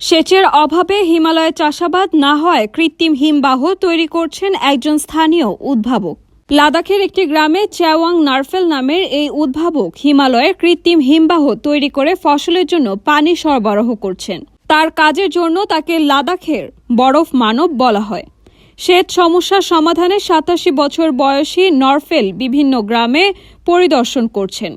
সেচের অভাবে হিমালয়ে চাষাবাদ না হয় কৃত্রিম হিমবাহ তৈরি করছেন একজন স্থানীয় উদ্ভাবক। লাদাখের একটি গ্রামে চ্যাওয়াং নারফেল নামের এই উদ্ভাবক হিমালয়ের কৃত্রিম হিমবাহ তৈরি করে ফসলের জন্য পানি সরবরাহ করছেন। তার কাজের জন্য তাকে লাদাখের বরফ মানব বলা হয়। সেচ সমস্যার সমাধানে সাতাশি বছর বয়সী নরফেল বিভিন্ন গ্রামে পরিদর্শন করছেন।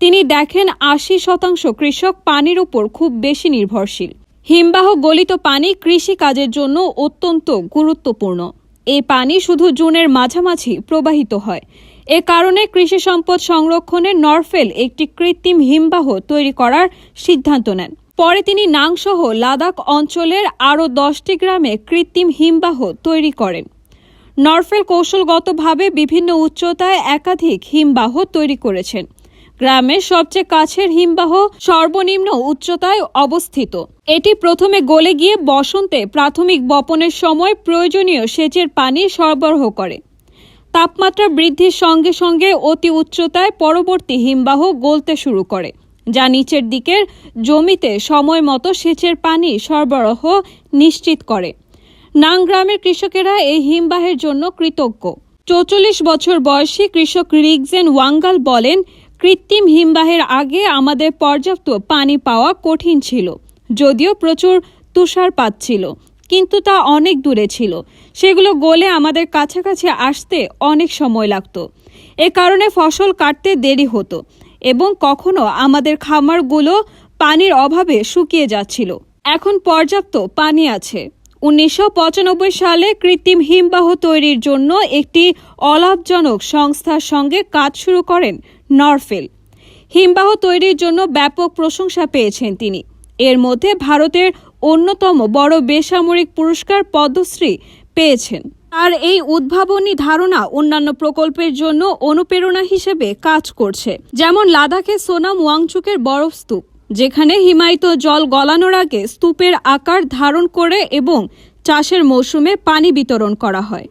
তিনি দেখেন আশি শতাংশ কৃষক পানির উপর খুব বেশি নির্ভরশীল। হিমবাহ গলিত পানি কৃষি কাজের জন্য অত্যন্ত গুরুত্বপূর্ণ। এই পানি শুধু জুনের মাঝামাঝি প্রবাহিত হয়। এ কারণে কৃষি সম্পদ সংরক্ষণে নরফেল একটি কৃত্রিম হিমবাহ তৈরি করার সিদ্ধান্ত নেন। পরে তিনি নাংসহ লাদাখ অঞ্চলের আরও দশটি গ্রামে কৃত্রিম হিমবাহ তৈরি করেন। নরফেল কৌশলগতভাবে বিভিন্ন উচ্চতায় একাধিক হিমবাহ তৈরি করেছেন। গ্রামের সবচেয়ে কাছের হিমবাহ সর্বনিম্ন উচ্চতায় অবস্থিত। এটি প্রথমে গলে গিয়ে বসন্তে প্রাথমিক বপনের সময় প্রয়োজনীয় সেচের পানি সরবরাহ করে। তাপমাত্রা বৃদ্ধির সঙ্গে সঙ্গে অতি উচ্চতায় পরবর্তী হিমবাহ গলতে শুরু করে, যা নিচের দিকের জমিতে সময় মতো সেচের পানি সরবরাহ নিশ্চিত করে। নাং গ্রামের কৃষকেরা এই হিমবাহের জন্য কৃতজ্ঞ। চৌচল্লিশ বছর বয়সী কৃষক রিগজেন ওয়াঙ্গাল বলেন কৃত্রিম হিমবাহের আগে আমাদের পর্যাপ্ত পানি পাওয়া কঠিন ছিল, যদিও প্রচুর তুষারপাত ছিল, কিন্তু তা অনেক দূরে ছিল। সেগুলো গলে আমাদের কাছাকাছি আসতে অনেক সময় লাগতো। এ কারণে ফসল কাটতে দেরি হতো এবং কখনো আমাদের খামারগুলো পানির অভাবে শুকিয়ে যাচ্ছিল। এখন পর্যাপ্ত পানি আছে। উনিশশো পঁচানব্বই সালে কৃত্রিম হিমবাহ তৈরির জন্য একটি অলাভজনক সংস্থার সঙ্গে কাজ শুরু করেন নরফেল। হিমবাহ তৈরির জন্য ব্যাপক প্রশংসা পেয়েছেন তিনি। এর মধ্যে ভারতের অন্যতম বড় বেসামরিক পুরস্কার পদ্মশ্রী পেয়েছেন। আর এই উদ্ভাবনী ধারণা অন্যান্য প্রকল্পের জন্য অনুপ্রেরণা হিসেবে কাজ করছে। যেমন লাদাখে সোনাম ওয়াংচুকের বরফ স্তূপ। যেখানে হিমায়িত জল গলানোর আগে স্তূপের আকার ধারণ করে এবং চাষের মৌসুমে পানি বিতরণ করা হয়।